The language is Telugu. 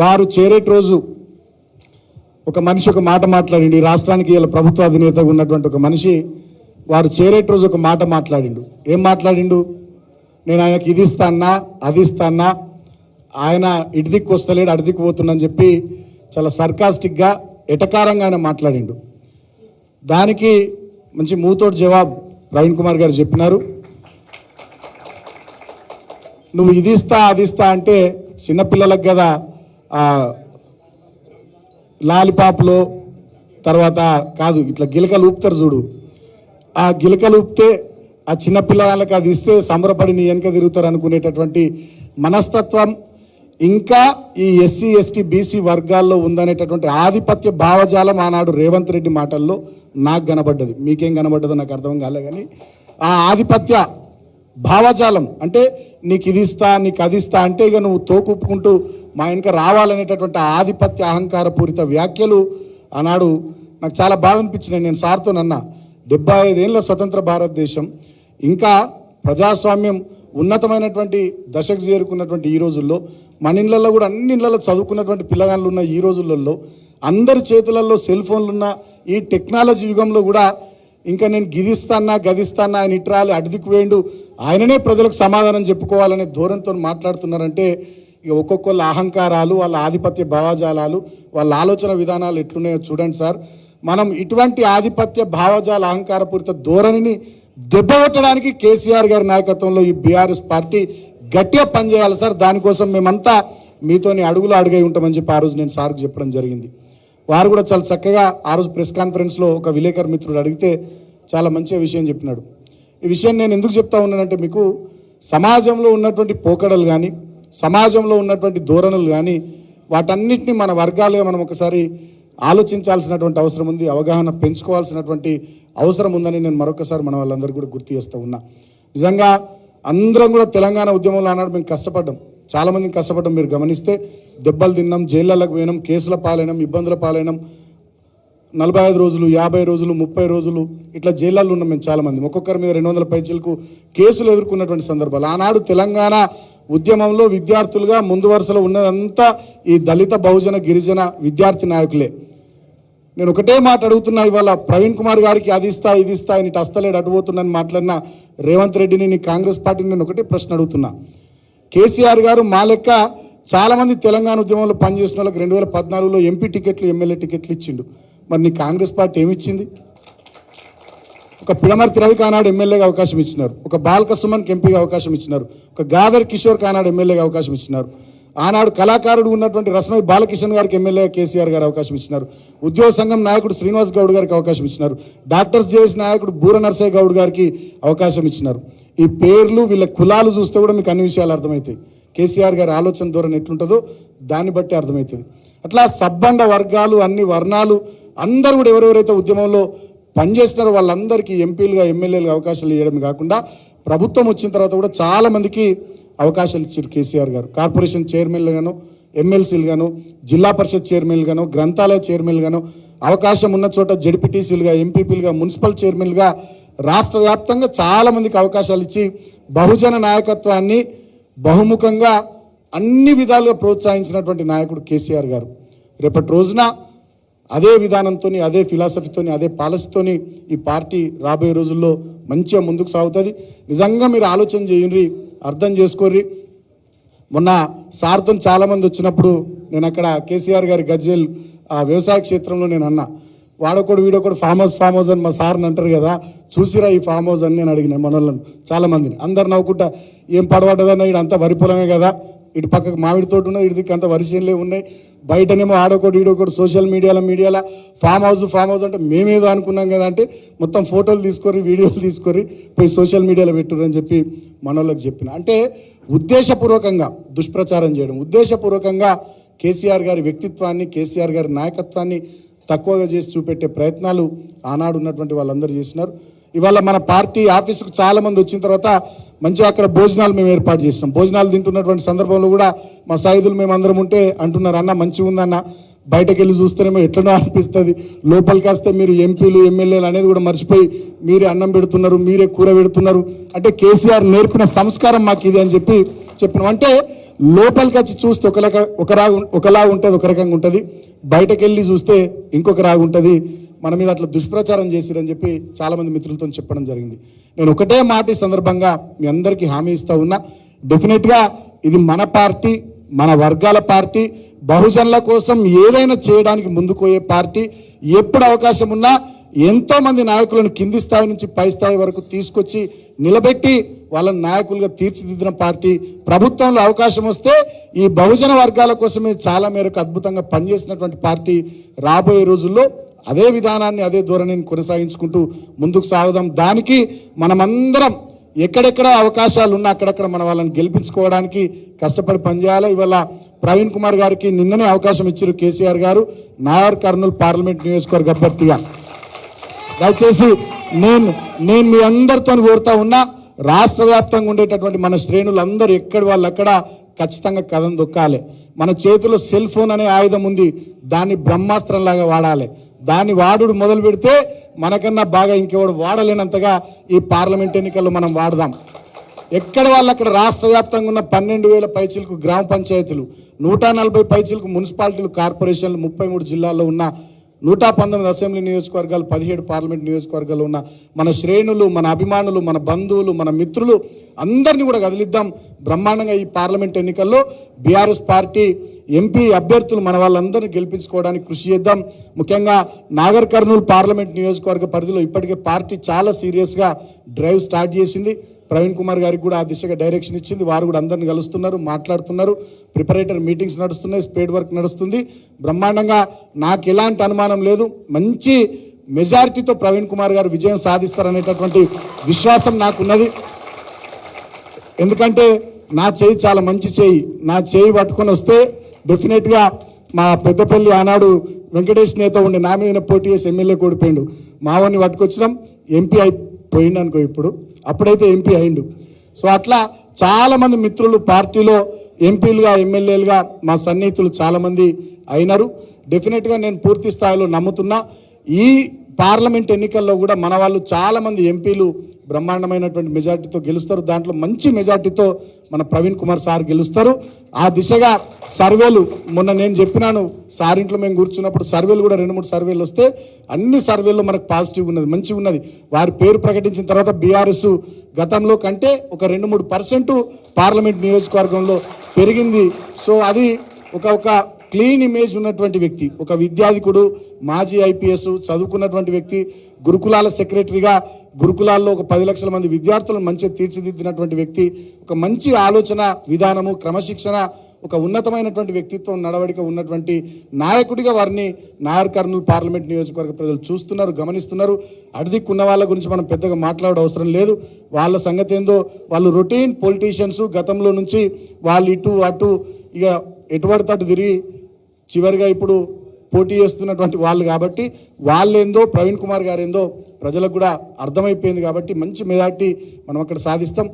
వారు చేరేటి రోజు ఒక మనిషి ఒక మాట మాట్లాడిండు. ఈ రాష్ట్రానికి ఇలా ప్రభుత్వ అధినేతగా ఉన్నటువంటి ఒక మనిషి వారు చేరేటి రోజు ఒక మాట మాట్లాడిండు. ఏం మాట్లాడిండు? నేను ఆయనకి ఇది ఇస్తానా అది ఇస్తానా ఆయన ఇటు దిక్కు వస్తలేడు అటు దిక్కు పోతున్నా చెప్పి చాలా సర్కాస్టిక్గా ఎటకారంగా ఆయన మాట్లాడిండు. దానికి మంచి మూతోటి జవాబు ప్రవీణ్ కుమార్ గారు చెప్పినారు. నువ్వు ఇది ఇస్తా అది ఇస్తా అంటే చిన్నపిల్లలకు కదా లాలిపాప్లో తర్వాత కాదు ఇట్లా గిలకలు ఊపుతారు చూడు. ఆ గిలకలు ఊపితే ఆ చిన్నపిల్లలకి అది ఇస్తే సంబరపడి నీ వెనక తిరుగుతారు అనుకునేటటువంటి మనస్తత్వం. ఇంకా ఈ ఎస్సీ ఎస్టీ బీసీ వర్గాల్లో ఉందనేటటువంటి ఆధిపత్య భావజాలం ఆనాడు రేవంత్ రెడ్డి మాటల్లో నాకు కనబడ్డది. మీకేం కనబడ్డదో నాకు అర్థం కాలే కానీ ఆ ఆధిపత్య భావజాలం అంటే నీకు ఇది ఇస్తా నీకు అది ఇస్తా అంటే ఇక నువ్వు తోకుప్పుకుంటూ మా వెనక రావాలనేటటువంటి ఆధిపత్య అహంకారపూరిత వ్యాఖ్యలు ఆనాడు నాకు చాలా బాధ అనిపించినాయి నేను సార్తో నన్నా డెబ్బై ఐదేళ్ళ స్వతంత్ర భారతదేశం ఇంకా ప్రజాస్వామ్యం ఉన్నతమైనటువంటి దశకు చేరుకున్నటువంటి ఈ రోజుల్లో మన ఇళ్ళల్లో కూడా అన్ని ఇళ్ళల్లో చదువుకున్నటువంటి పిల్లగాళ్ళు ఉన్న ఈ రోజులలో అందరి చేతులలో సెల్ ఫోన్లు ఉన్న ఈ టెక్నాలజీ యుగంలో కూడా ఇంకా నేను గిదిస్తానా గదిస్తానా ఆయన ఇట్రాలి అడిదికి వేయండు ఆయననే ప్రజలకు సమాధానం చెప్పుకోవాలనే ధోరణితో మాట్లాడుతున్నారంటే ఇక ఒక్కొక్కళ్ళ అహంకారాలు వాళ్ళ ఆధిపత్య భావజాలాలు వాళ్ళ ఆలోచన విధానాలు ఎట్లున్నాయో చూడండి సార్. మనం ఇటువంటి ఆధిపత్య భావజాల అహంకారపూరిత ధోరణిని దెబ్బకొట్టడానికి కేసీఆర్ గారి నాయకత్వంలో ఈ బీఆర్ఎస్ పార్టీ గట్టిగా పనిచేయాలి సార్. దానికోసం మేమంతా మీతోని అడుగులు అడుగై ఉంటామని చెప్పి ఆ రోజు నేను సార్కు చెప్పడం జరిగింది. వారు కూడా చాలా చక్కగా ఆ రోజు ప్రెస్ కాన్ఫరెన్స్లో ఒక విలేకరు మిత్రుడు అడిగితే చాలా మంచి విషయం చెప్పినాడు. ఈ విషయం నేను ఎందుకు చెప్తా ఉన్నానంటే మీకు సమాజంలో ఉన్నటువంటి పోకడలు కానీ సమాజంలో ఉన్నటువంటి ధోరణులు కానీ వాటన్నిటిని మన వర్గాలుగా మనం ఒకసారి ఆలోచించాల్సినటువంటి అవసరం ఉంది అవగాహన పెంచుకోవాల్సినటువంటి అవసరం ఉందని నేను మరొకసారి మన వాళ్ళందరూ కూడా గుర్తు చేస్తూ ఉన్నా. నిజంగా అందరం కూడా తెలంగాణ ఉద్యమంలో అన్నాడు మేము కష్టపడ్డాం. చాలామంది కష్టపడ్డాం మీరు గమనిస్తే దెబ్బలు తిన్నాం జైళ్ళకు పోయినాం కేసుల పాలైనాం ఇబ్బందుల పాలైనాం. నలభై ఐదు రోజులు యాభై రోజులు ముప్పై రోజులు ఇట్లా జైళ్ళల్లో ఉన్నాం మేము చాలామంది. ఒక్కొక్కరి మీద రెండు వందల పైచీలకు కేసులు ఎదుర్కొన్నటువంటి సందర్భాలు. ఆనాడు తెలంగాణ ఉద్యమంలో విద్యార్థులుగా ముందు వరుసలో ఉన్నదంతా ఈ దళిత బహుజన గిరిజన విద్యార్థి నాయకులే. నేను ఒకటే మాట అడుగుతున్నా ఇవాళ ప్రవీణ్ కుమార్ గారికి అది ఇస్తా ఇది ఇస్తా ఆయన అస్తలేడు అడుగుతున్నాను మాట్లాడిన రేవంత్ రెడ్డిని నీ కాంగ్రెస్ పార్టీని నేను ఒకటే ప్రశ్న అడుగుతున్నా. కేసీఆర్ గారు మా లెక్క చాలామంది తెలంగాణ ఉద్యమంలో పనిచేసిన వాళ్ళకి రెండు వేల పద్నాలుగులో ఎంపీ టికెట్లు ఎమ్మెల్యే టికెట్లు ఇచ్చిండు. మరి నీ కాంగ్రెస్ పార్టీ ఏమిచ్చింది? ఒక పిడమర్తి రవి కానాడు ఎమ్మెల్యేగా అవకాశం ఇచ్చినారు. ఒక బాలక సుమన్కి ఎంపీగా అవకాశం ఇచ్చినారు. ఒక గాదర్ కిషోర్ కానాడు ఎమ్మెల్యేగా అవకాశం ఇచ్చినారు. ఆనాడు కళాకారుడు ఉన్నటువంటి రస్మై బాలకిషన్ గారికి ఎమ్మెల్యే కేసీఆర్ గారు అవకాశం ఇచ్చినారు. ఉద్యోగ సంఘం నాయకుడు శ్రీనివాస్ గౌడ్ గారికి అవకాశం ఇచ్చినారు. డాక్టర్స్ జేఎస్ నాయకుడు బూర నర్సయ్య గౌడ్ గారికి అవకాశం ఇచ్చినారు. ఈ పేర్లు వీళ్ళ కులాలు చూస్తే కూడా మీకు అన్ని విషయాలు అర్థమవుతాయి కేసీఆర్ గారి ఆలోచన ధోరణి ఎట్లుంటుందో దాన్ని బట్టి అర్థమవుతుంది అట్లా సబ్బండ వర్గాలు అన్ని వర్ణాలు అందరూ కూడా ఎవరెవరైతే ఉద్యమంలో పనిచేస్తున్నారు వాళ్ళందరికీ ఎంపీలుగా ఎమ్మెల్యేలుగా అవకాశాలు ఇవ్వడం కాకుండా ప్రభుత్వం వచ్చిన తర్వాత కూడా చాలామందికి అవకాశాలు ఇచ్చారు కేసీఆర్ గారు. కార్పొరేషన్ చైర్మన్లుగాను ఎమ్మెల్సీలుగాను జిల్లా పరిషత్ చైర్మన్లుగాను గ్రంథాలయ చైర్మన్లుగాను అవకాశం ఉన్న చోట జడ్పీటీసీలుగా ఎంపీపీలుగా మున్సిపల్ చైర్మన్లుగా రాష్ట్ర వ్యాప్తంగా చాలామందికి అవకాశాలు ఇచ్చి బహుజన నాయకత్వాన్ని బహుముఖంగా అన్ని విధాలుగా ప్రోత్సహించినటువంటి నాయకుడు కేసీఆర్ గారు. రేపటి రోజున అదే విధానంతో అదే ఫిలాసఫీతో అదే పాలసీతో ఈ పార్టీ రాబోయే రోజుల్లో మంచిగా ముందుకు సాగుతుంది. నిజంగా మీరు ఆలోచన చేయండి అర్థం చేసుకోర్రి. మొన్న సార్థం చాలామంది వచ్చినప్పుడు నేను అక్కడ కేసీఆర్ గారి గజ్వేల్ ఆ వ్యవసాయ క్షేత్రంలో నేను అన్నా. వాడొకడు వీడొకడు ఫామ్ హౌస్ ఫామ్ హౌస్ అని మా సార్ని అంటారు కదా చూసిరా ఈ ఫామ్ హౌస్ అని నేను అడిగిన మనోళ్ళను చాలామందిని. అందరు నవ్వుకుంటా ఏం పడబడ్డదన్న ఇడంతా వరి పొలమే కదా ఇటు పక్కకు మామిడి తోట ఉన్నది ఇటు దిక్కు అంత వరి ఉన్నాయి. బయటనేమో ఆడొకటి ఈడొకటి సోషల్ మీడియాలో మీడియాలో. ఫామ్ హౌస్ ఫామ్ హౌస్ అంటే మేమేదో అనుకున్నాం కదా అంటే మొత్తం ఫోటోలు తీసుకొని వీడియోలు తీసుకొని పోయి సోషల్ మీడియాలో పెట్టురని చెప్పి మనోళ్ళకి చెప్పిన. అంటే ఉద్దేశపూర్వకంగా దుష్ప్రచారం చేయడం ఉద్దేశపూర్వకంగా కేసీఆర్ గారి వ్యక్తిత్వాన్ని కేసీఆర్ గారి నాయకత్వాన్ని తక్కువగా చేసి చూపెట్టే ప్రయత్నాలు ఆనాడు ఉన్నటువంటి వాళ్ళందరూ చేసినారు. ఇవాళ మన పార్టీ ఆఫీసుకు చాలా మంది వచ్చిన తర్వాత మంచిగా అక్కడ భోజనాలు మేము ఏర్పాటు చేసినాం. భోజనాలు తింటున్నటువంటి సందర్భంలో కూడా మా సాయుధులు మేము అందరం ఉంటే అంటున్నారు అన్న మంచిగా ఉందన్న. బయటకు వెళ్ళి చూస్తేనేమో ఎట్లనో అనిపిస్తుంది. లోపలికి వస్తే మీరు ఎంపీలు ఎమ్మెల్యేలు అనేది కూడా మర్చిపోయి మీరే అన్నం పెడుతున్నారు మీరే కూర పెడుతున్నారు. అంటే కేసీఆర్ నేర్పిన సంస్కారం మాకు ఇది అని చెప్పి చెప్పినాం. అంటే లోపలికి వచ్చి చూస్తే ఒక రక ఒక రాగు ఒకలా ఉంటుంది ఒక రకంగా ఉంటుంది. బయటకు వెళ్ళి చూస్తే ఇంకొక రాగు ఉంటుంది. మన మీద అట్లా దుష్ప్రచారం చేసిరని చెప్పి చాలామంది మిత్రులతో చెప్పడం జరిగింది. నేను ఒకటే మాట ఈ సందర్భంగా మీ అందరికీ హామీ ఇస్తూ ఉన్నా. డెఫినెట్గా ఇది మన పార్టీ మన వర్గాల పార్టీ. బహుజనుల కోసం ఏదైనా చేయడానికి ముందుకు పోయే పార్టీ. ఎప్పుడు అవకాశం ఉన్నా ఎంతోమంది నాయకులను కింది స్థాయి నుంచి పై స్థాయి వరకు తీసుకొచ్చి నిలబెట్టి వాళ్ళని నాయకులుగా తీర్చిదిద్దిన పార్టీ ప్రభుత్వంలో అవకాశం వస్తే ఈ బహుజన వర్గాల కోసమే చాలా మేరకు అద్భుతంగా పనిచేసినటువంటి పార్టీ రాబోయే రోజుల్లో అదే విధానాన్ని అదే ధోరణిని కొనసాగించుకుంటూ ముందుకు సాగుదాం. దానికి మనమందరం ఎక్కడెక్కడ అవకాశాలు ఉన్నా అక్కడక్కడ మన వాళ్ళని గెలిపించుకోవడానికి కష్టపడి పనిచేయాలి. ఇవాళ ప్రవీణ్ కుమార్ గారికి నిన్ననే అవకాశం ఇచ్చారు కేసీఆర్ గారు. నాయర్ కర్నూలు పార్లమెంట్ నియోజకవర్గ అభ్యర్థిగా. దయచేసి నేను నేను మీ అందరితో కోరుతా ఉన్నా రాష్ట్ర వ్యాప్తంగా ఉండేటటువంటి మన శ్రేణులు అందరూ ఎక్కడి వాళ్ళు అక్కడ ఖచ్చితంగా కథం దొక్కాలి. మన చేతిలో సెల్ ఫోన్ అనే ఆయుధం ఉంది దాన్ని బ్రహ్మాస్త్రంలాగా వాడాలి. దాన్ని వాడుడు మొదలు పెడితే మనకన్నా బాగా ఇంకెవడు వాడలేనంతగా ఈ పార్లమెంట్ ఎన్నికల్లో మనం వాడదాం. ఎక్కడ వాళ్ళు అక్కడ రాష్ట్ర వ్యాప్తంగా ఉన్న పన్నెండు వేల పైచీలకు గ్రామ పంచాయతీలు నూట నలభై పైచీలకు మున్సిపాలిటీలు కార్పొరేషన్లు ముప్పై మూడు జిల్లాల్లో ఉన్న నూట పంతొమ్మిది అసెంబ్లీ నియోజకవర్గాలు పదిహేడు పార్లమెంట్ నియోజకవర్గాలు ఉన్న మన శ్రేణులు మన అభిమానులు మన బంధువులు మన మిత్రులు అందరినీ కూడా కదిలిద్దాం. బ్రహ్మాండంగా ఈ పార్లమెంట్ ఎన్నికల్లో బీఆర్ఎస్ పార్టీ ఎంపీ అభ్యర్థులు మన వాళ్ళందరినీ గెలిపించుకోవడానికి కృషి చేద్దాం. ముఖ్యంగా నాగర్ కర్నూలు పార్లమెంట్ నియోజకవర్గ పరిధిలో ఇప్పటికే పార్టీ చాలా సీరియస్గా డ్రైవ్ స్టార్ట్ చేసింది. ప్రవీణ్ కుమార్ గారికి కూడా ఆ దిశగా డైరెక్షన్ ఇచ్చింది. వారు కూడా అందరిని కలుస్తున్నారు మాట్లాడుతున్నారు. ప్రిపరేటర్ మీటింగ్స్ నడుస్తున్నాయి స్పేడ్ వర్క్ నడుస్తుంది. బ్రహ్మాండంగా నాకు ఎలాంటి అనుమానం లేదు. మంచి మెజారిటీతో ప్రవీణ్ కుమార్ గారు విజయం సాధిస్తారనేటటువంటి విశ్వాసం నాకున్నది. ఎందుకంటే నా చేయి చాలా మంచి చేయి. నా చేయి పట్టుకొని వస్తే డెఫినెట్గా మా పెద్దపల్లి ఆనాడు వెంకటేష్ నేత ఉండి నా మీద పోటీ చేసి ఎమ్మెల్యే కూడిపోయిండు మావాడిని పట్టుకొచ్చినాం. ఎంపీ అయిపోయిండు అనుకో ఇప్పుడు. అప్పుడైతే ఎంపీ అయిండు. సో అట్లా చాలామంది మిత్రులు పార్టీలో ఎంపీలుగా ఎమ్మెల్యేలుగా మా సన్నిహితులు చాలామంది అయినారు. డెఫినెట్గా నేను పూర్తి స్థాయిలో నమ్ముతున్నా. ఈ పార్లమెంట్ ఎన్నికల్లో కూడా మన వాళ్ళు చాలామంది ఎంపీలు బ్రహ్మాండమైనటువంటి మెజార్టీతో గెలుస్తారు. దాంట్లో మంచి మెజార్టీతో మన ప్రవీణ్ కుమార్ సార్ గెలుస్తారు. ఆ దిశగా సర్వేలు మొన్న నేను చెప్పినాను సార్ ఇంట్లో మేము కూర్చున్నప్పుడు సర్వేలు కూడా రెండు మూడు సర్వేలు వస్తే అన్ని సర్వేల్లో మనకు పాజిటివ్ ఉన్నది మంచిగా ఉన్నది. వారి పేరు ప్రకటించిన తర్వాత బీఆర్ఎస్ గతంలో కంటే ఒక రెండు మూడు పర్సెంట్ పార్లమెంట్ నియోజకవర్గంలో పెరిగింది. సో అది ఒక ఒక క్లీన్ ఇమేజ్ ఉన్నటువంటి వ్యక్తి ఒక విద్యాధికుడు మాజీ ఐపీఎస్ చదువుకున్నటువంటి వ్యక్తి గురుకులాల సెక్రటరీగా గురుకులాల్లో ఒక పది లక్షల మంది విద్యార్థులను మంచిగా తీర్చిదిద్దినటువంటి వ్యక్తి ఒక మంచి ఆలోచన విధానము క్రమశిక్షణ ఒక ఉన్నతమైనటువంటి వ్యక్తిత్వం నడవడిక ఉన్నటువంటి నాయకుడిగా వారిని నాయర్ కర్నూలు పార్లమెంట్ నియోజకవర్గ ప్రజలు చూస్తున్నారు గమనిస్తున్నారు. అడిదిక్కున్న వాళ్ళ గురించి మనం పెద్దగా మాట్లాడే అవసరం లేదు. వాళ్ళ సంగతి ఏందో వాళ్ళు రొటీన్ పొలిటీషియన్స్ గతంలో నుంచి వాళ్ళు ఇటు అటు ఇక ఎటుపడితే అటు తిరిగి చివరిగా ఇప్పుడు పోటీ చేస్తున్నటువంటి వాళ్ళు కాబట్టి వాళ్ళేందో ప్రవీణ్ కుమార్ గారేందో ప్రజలకు కూడా అర్థమైపోయింది కాబట్టి మంచి మెజార్టీ మనం అక్కడ సాధిస్తాం.